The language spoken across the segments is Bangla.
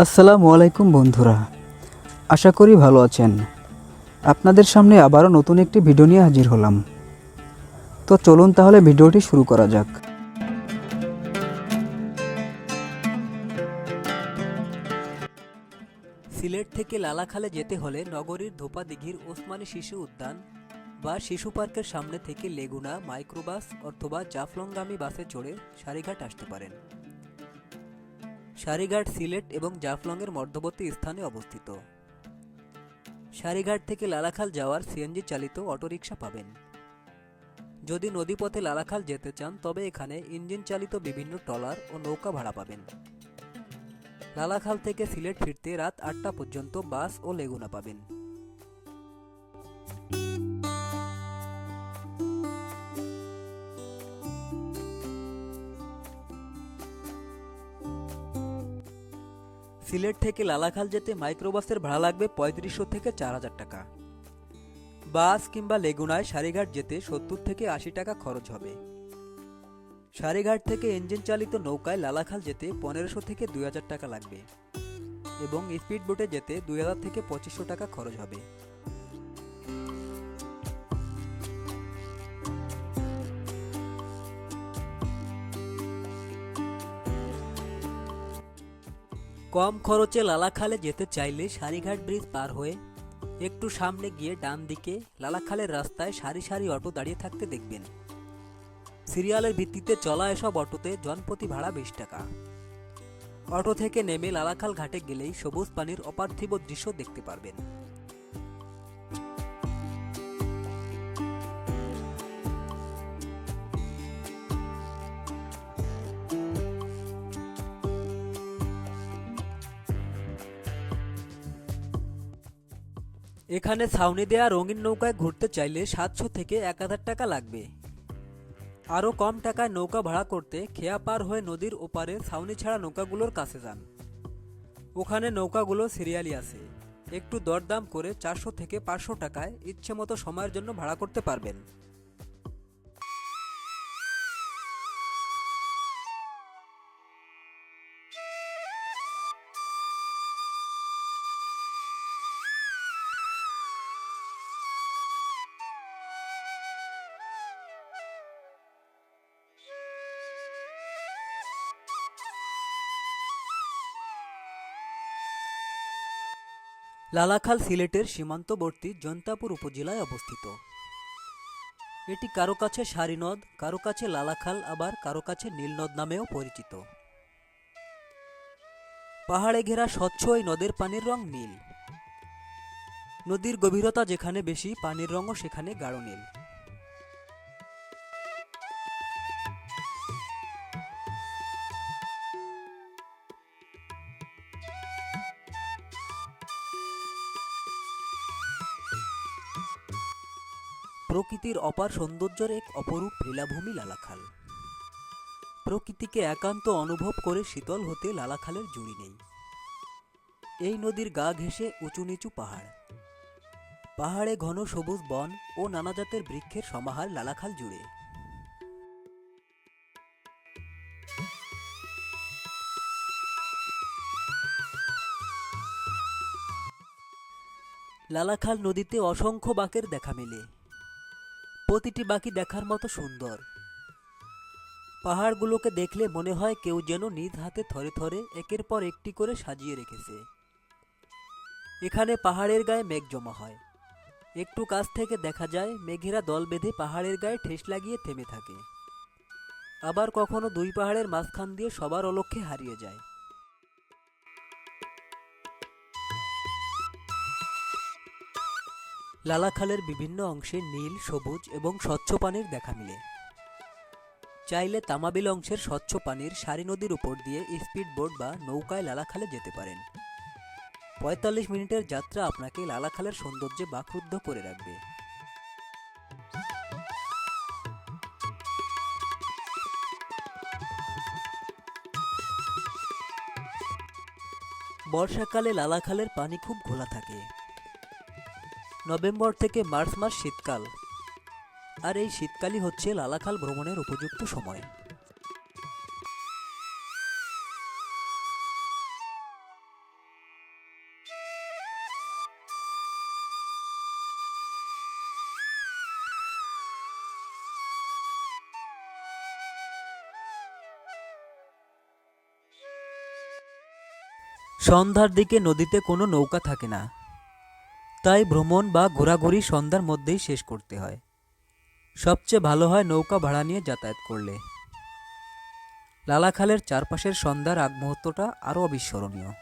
আসসালামু আলাইকুম বন্ধুরা। আশা করি ভালো আছেন। আপনাদের সামনে আবারও নতুন একটি ভিডিও নিয়ে হাজির হলাম। তো চলুন তাহলে ভিডিওটি শুরু করা যাক। সিলেট থেকে লালাখালে যেতে হলে নগরীর ধোপা দিঘির ওসমানী শিশু উদ্যান বা শিশু পার্কের সামনে থেকে লেগুনা, মাইক্রোবাস অথবা জাফলংগামী বাসে চড়ে সারিঘাট আসতে পারেন। সারিঘাট সিলেট এবং জাফলংয়ের মধ্যবর্তী স্থানে অবস্থিত। সারিঘাট থেকে লালাখাল যাওয়ার সিএনজি চালিত অটোরিকশা পাবেন। যদি নদীপথে লালাখাল যেতে চান, তবে এখানে ইঞ্জিন চালিত বিভিন্ন ট্রলার ও নৌকা ভাড়া পাবেন। লালাখাল থেকে সিলেট ফিরতে রাত আটটা পর্যন্ত বাস ও লেগুনা পাবেন। সিলেট থেকে লালাখাল যেতে মাইক্রোবাসের ভাড়া লাগবে পঁয়ত্রিশশো থেকে চার হাজার টাকা। বাস কিংবা লেগুনায় সারিঘাট যেতে সত্তর থেকে আশি টাকা খরচ হবে। সারিঘাট থেকে ইঞ্জিন চালিত নৌকায় লালাখাল যেতে পনেরোশো থেকে দুই হাজার টাকা লাগবে এবং স্পিড বোটে যেতে দুই হাজার থেকে পঁচিশশো টাকা খরচ হবে। কম খরচে লালাখালে যেতে চাইলে সারিঘাট ব্রিজ পার হয়ে একটু সামনে গিয়ে ডান দিকে লালাখালের রাস্তায় সারি সারি অটো দাঁড়িয়ে থাকতে দেখবেন। সিরিয়ালের ভিত্তিতে চলা এসব অটোতে জনপ্রতি ভাড়া বিশ টাকা। অটো থেকে নেমে লালাখাল ঘাটে গেলেই সবুজ পানির অপার্থিব দৃশ্য দেখতে পারবেন। এখানে ছাউনি দেয়া রঙিন নৌকায় ঘুরতে চাইলে সাতশো থেকে এক হাজার টাকা লাগবে। আরও কম টাকায় নৌকা ভাড়া করতে খেয়া পার হয়ে নদীর ওপারে ছাউনি ছাড়া নৌকাগুলোর কাছে যান। ওখানে নৌকাগুলো সিরিয়ালি আছে। একটু দরদাম করে চারশো থেকে পাঁচশো টাকায় ইচ্ছে মতো সময়ের জন্য ভাড়া করতে পারবেন। লালাখাল সিলেটের সীমান্তবর্তী জন্তাপুর উপজেলায় অবস্থিত। এটি কারও কাছে সারি নদ কারও কাছে লালাখাল, আবার কারও কাছে নীল নদ নামেও পরিচিত। পাহাড়ে ঘেরা স্বচ্ছ এই নদের পানির রং নীল। নদীর গভীরতা যেখানে বেশি, পানির রঙও সেখানে গাঢ় নীল। প্রকৃতির অপার সৌন্দর্যের এক অপরূপ লীলাভূমি লালাখাল। প্রকৃতিকে একান্ত অনুভব করে শীতল হতে লালাখালের জুড়ি নেই। এই নদীর গা ঘেঁষে উঁচু নিচু পাহাড়। পাহাড়ে ঘন সবুজ বন ও নানা জাতের বৃক্ষের সমাহার লালাখাল জুড়ে। লালাখাল নদীতে অসংখ্য বাঁকের দেখা মেলে। প্রতিটি বাকি দেখার মতো সুন্দর। পাহাড়গুলোকে দেখলে মনে হয় কেউ যেন নিজ হাতে থরে থরে একের পর একটি করে সাজিয়ে রেখেছে। এখানে পাহাড়ের গায়ে মেঘ জমা হয়। একটু কাছ থেকে দেখা যায়, মেঘেরা দল বেঁধে পাহাড়ের গায়ে ঠেস লাগিয়ে থেমে থাকে। আবার কখনো দুই পাহাড়ের মাঝখান দিয়ে সবার অলক্ষ্যে হারিয়ে যায়। লালাখালের বিভিন্ন অংশে নীল, সবুজ এবং স্বচ্ছ পানির দেখা মিলে। চাইলে তামাবিল অংশের স্বচ্ছ পানির সারি নদীর উপর দিয়ে স্পিড বোট বা নৌকায় লালাখালে যেতে পারেন। পঁয়তাল্লিশ মিনিটের যাত্রা আপনাকে লালাখালের সৌন্দর্যে বাকরুদ্ধ করে রাখবে। বর্ষাকালে লালাখালের পানি খুব ঘোলা থাকে। নভেম্বর থেকে মার্চ মাস শীতকাল। আর এই শীতকালই হচ্ছে লালাখাল ভ্রমণের উপযুক্ত সময়। সন্ধ্যার দিকে নদীতে কোনো নৌকা থাকে না। তাই ভ্রমণ বা ঘোরাঘুরি সন্ধ্যার মধ্যেই শেষ করতে হয়। সবচেয়ে ভালো হয় নৌকা ভাড়া নিয়ে যাতায়াত করলে। লালাখালের চারপাশের সন্ধ্যার আগ মুহূর্তটা আরও অবিস্মরণীয়।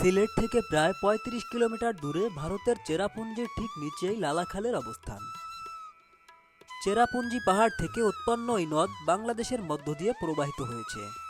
সিলেট থেকে প্রায় ৩৫ কিলোমিটার দূরে ভারতের চেরাপুঞ্জির ঠিক নিচেই লালাখালের অবস্থান। চেরাপুঞ্জি পাহাড় থেকে উৎপন্ন এই নদ বাংলাদেশের মধ্য দিয়ে প্রবাহিত হয়েছে।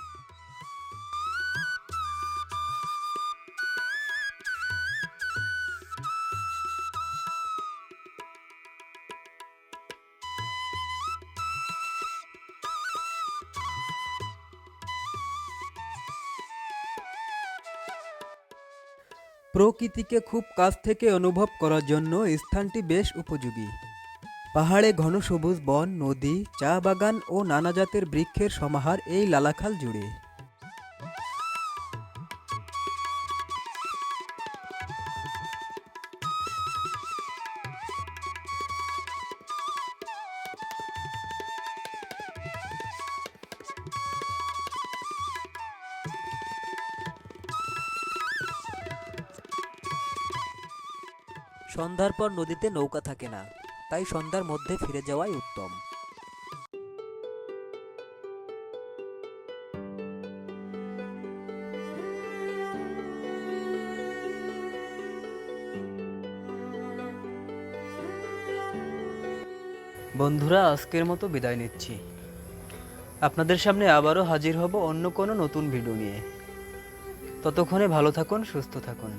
প্রকৃতিকে খুব কাছ থেকে অনুভব করার জন্য স্থানটি বেশ উপযোগী। পাহাড়ে ঘন সবুজ বন, নদী, চা বাগান ও নানা জাতের বৃক্ষের সমাহার এই লালাখাল জুড়ে। সন্ধ্যার পর নদীতে নৌকা থাকে না, তাই সন্ধ্যার মধ্যে ফিরে যাওয়াই উত্তম। বন্ধুরা, আজকের মতো বিদায় নিচ্ছি। আপনাদের সামনে আবারও হাজির হব অন্য কোনো নতুন ভিডিও নিয়ে। ততক্ষণে ভালো থাকুন, সুস্থ থাকুন।